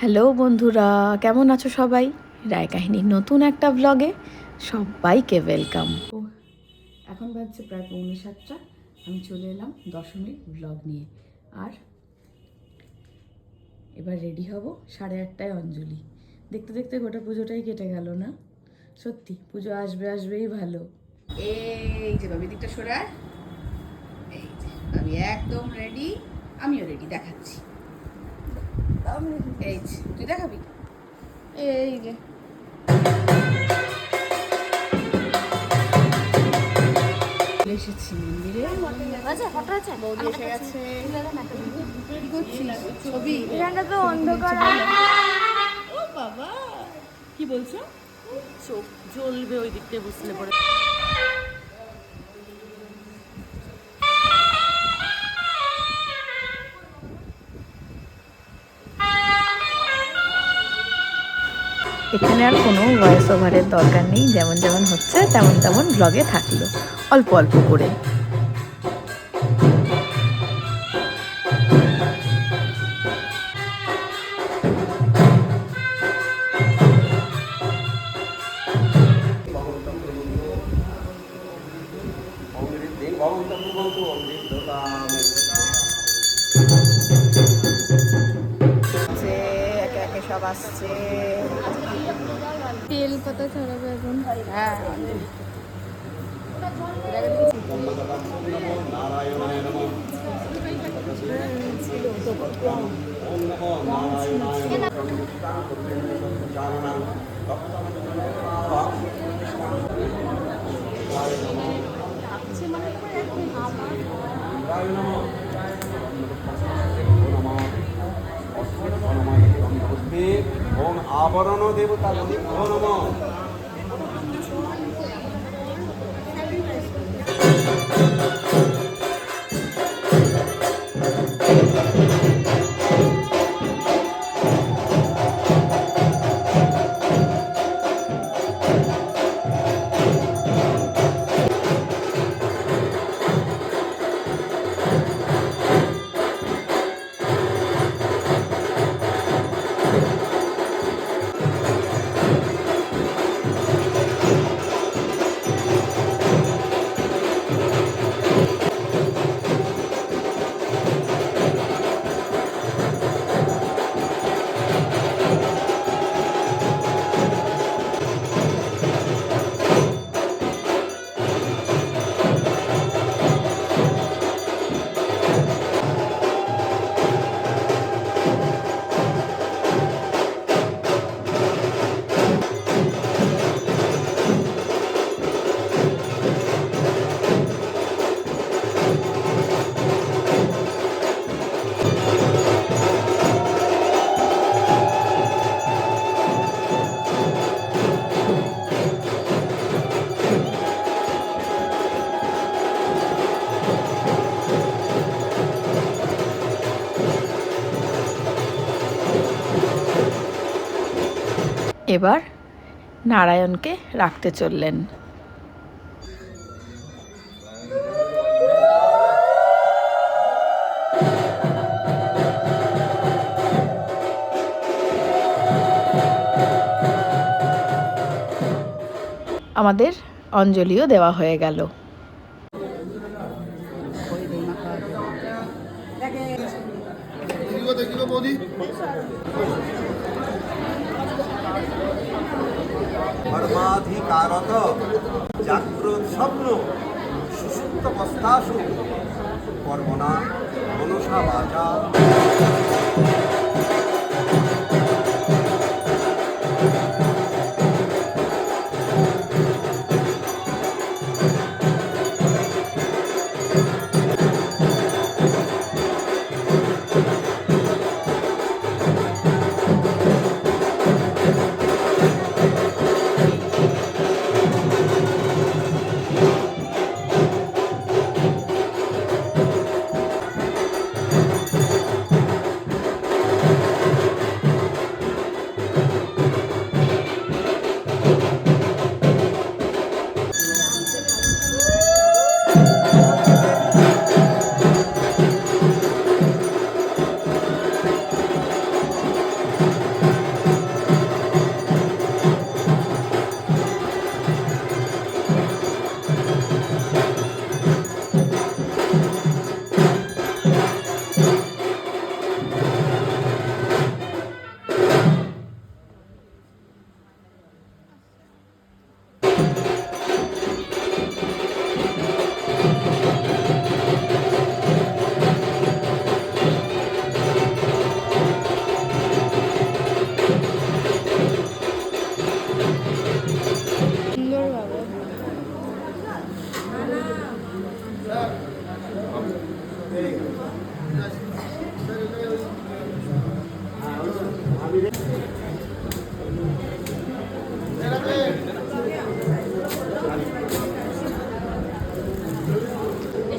Hello বন্ধুরা কেমন আছো সবাই? রায় কাহিনীর নতুন একটা ব্লগে সবাইকে ওয়েলকাম ও এখন বাজছে প্রায় পৌনে সাতটা আমি চলে এলাম দশমীর ব্লগ নিয়ে। আর এবার রেডি হব সাড়ে আটটায় অঞ্জলি। দেখতে দেখতে গোটা পুজোটাই কেটে গেল না? সত্যি পুজো আসবে আসবেই ভালো। এই যে বাবি দিকটা সরায় এই যে আমি একদম রেডি আমিও রেডি দেখাচ্ছি। এই তুই দেখাবি? এই যে। এসেছি মন্দিরে। বৌদি এসে গেছে। কি ও বাবা! কি বলছো? চোখ। জ্বলবে ওই দিক থেকে বুঝলে পরে। এখানে আর কোনো ভয়েস ওভারের দরকার নেই, যেমন যেমন হচ্ছে তেমন তেমন ব্লগে থাকল। অল্প অল্প করে। যে সব আসছে। তেল পাতা ছড়াবে এখন হ্যাঁ। ওম আবরণ দেবতা নমো নম এবার নারায়ণকে রাখতে চললেন। আমাদের অঞ্জলিও দেওয়া হয়ে গেল দেখিব দেখিব বৌদি কর্মাধিকারত জাগ্রত স্বপ্ন সুসুপ্ত অবস্থাসু কর্মনা মনসা বাচা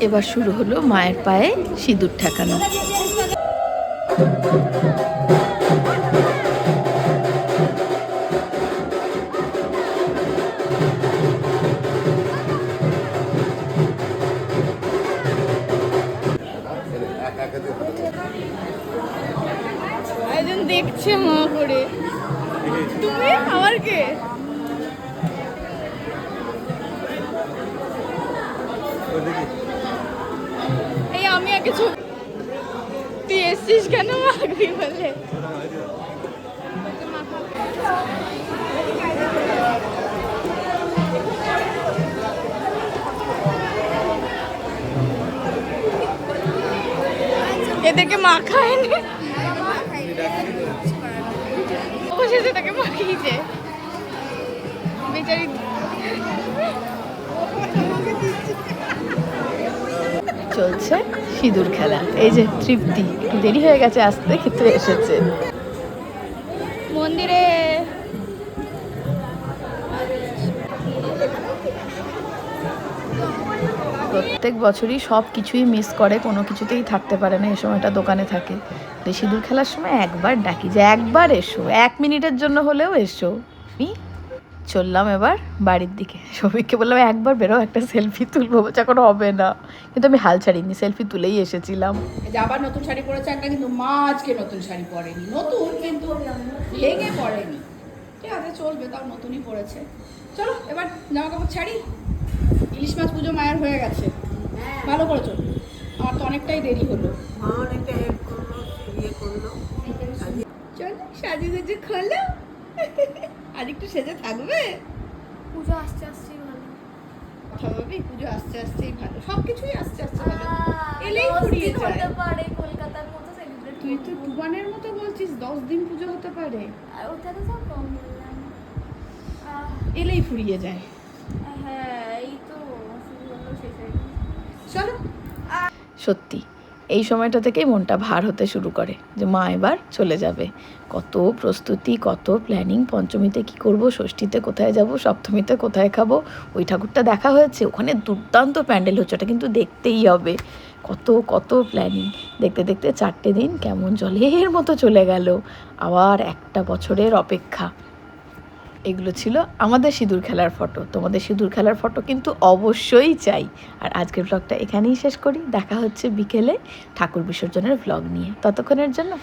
এবার শুরু হলো মায়ের পায়ে সিঁদুর ঠেকানো। তুমি? আমার কে? এই আমি আগে ছবি তুই এসছিস কেন? মাখবি বলে। এদেরকে মাখায়নি? বেচারি চলছে সিঁদুর খেলা। এই যে তৃপ্তি দেরি হয়ে গেছে আসতে ক্ষেত্রে এসেছে। মন্দিরে প্রত্যেক বছরই সব কিছুই মিস করে, কোনো কিছুতেই থাকতে পারে না, এই সময়টা দোকানে থাকে। তো সিঁদুর খেলার সময় একবার ডাকি যে একবার এসো, এক মিনিটের জন্য হলেও এসো। আমি চললাম এবার বাড়ির দিকে। সবিককে বললাম, একবার বেরো একটা সেলফি তুলবো। বলছে, এখন হবে না। কিন্তু আমি হাল ছাড়িনি সেলফি তুলেই এসেছিলাম। আবার নতুন শাড়ি পরেছে, একটা কিন্তু মা আজকে নতুন শাড়ি পরেনি। নতুন কিন্তু ভেঙে পরেনি ঠিক আছে, চলবে, তাও নতুনই পরেছে। চলো, এবার জামা কাপড় ছাড়ি। ইলিশ মাছ পুজো মায়ের হয়ে গেছে। ভালো করেছ? আমার তো অনেকটাই দেরি হলো। চল সাজু গুজু খোলো। আর একটু সেজে থাকবে? পুজো আসতে ভালো। পুজো আসতে আসতেই ভালো। সব কিছুই আসতে আসতে ভালো এলেই ফুরিয়ে যায়। পারে কলকাতার মতো সেলিব্রেট তুই তো মতো বলছিস দশ দিন পুজো হতে পারে। আর ওটা তো সব কম এলেই ফুরিয়ে যায়। হ্যাঁ এই তো শুরু হলো শেষ হয়ে গেছে। চলো। সত্যি, এই সময়টা থেকেই মনটা ভার হতে শুরু করে যে মা এবার চলে যাবে। কত প্রস্তুতি, কত প্ল্যানিং পঞ্চমীতে কি করব, ষষ্ঠীতে কোথায় যাব, সপ্তমীতে কোথায় খাব, ওই ঠাকুরটা দেখা হয়েছে, ওখানে দুর্দান্ত প্যান্ডেল হচ্ছে, ওটা কিন্তু দেখতেই হবে। কত কত প্ল্যানিং দেখতে দেখতে চারটে দিন কেমন জলের মতো চলে গেল, আবার একটা বছরের অপেক্ষা। এগুলো ছিল আমাদের সিঁদুর খেলার ফটো। তোমাদের সিঁদুর খেলার ফটো কিন্তু অবশ্যই চাই। আর আজকের ব্লগটা এখানেই শেষ করি। দেখা হচ্ছে বিকেলে ঠাকুর বিসর্জনের ব্লগ নিয়ে। ততক্ষণের জন্য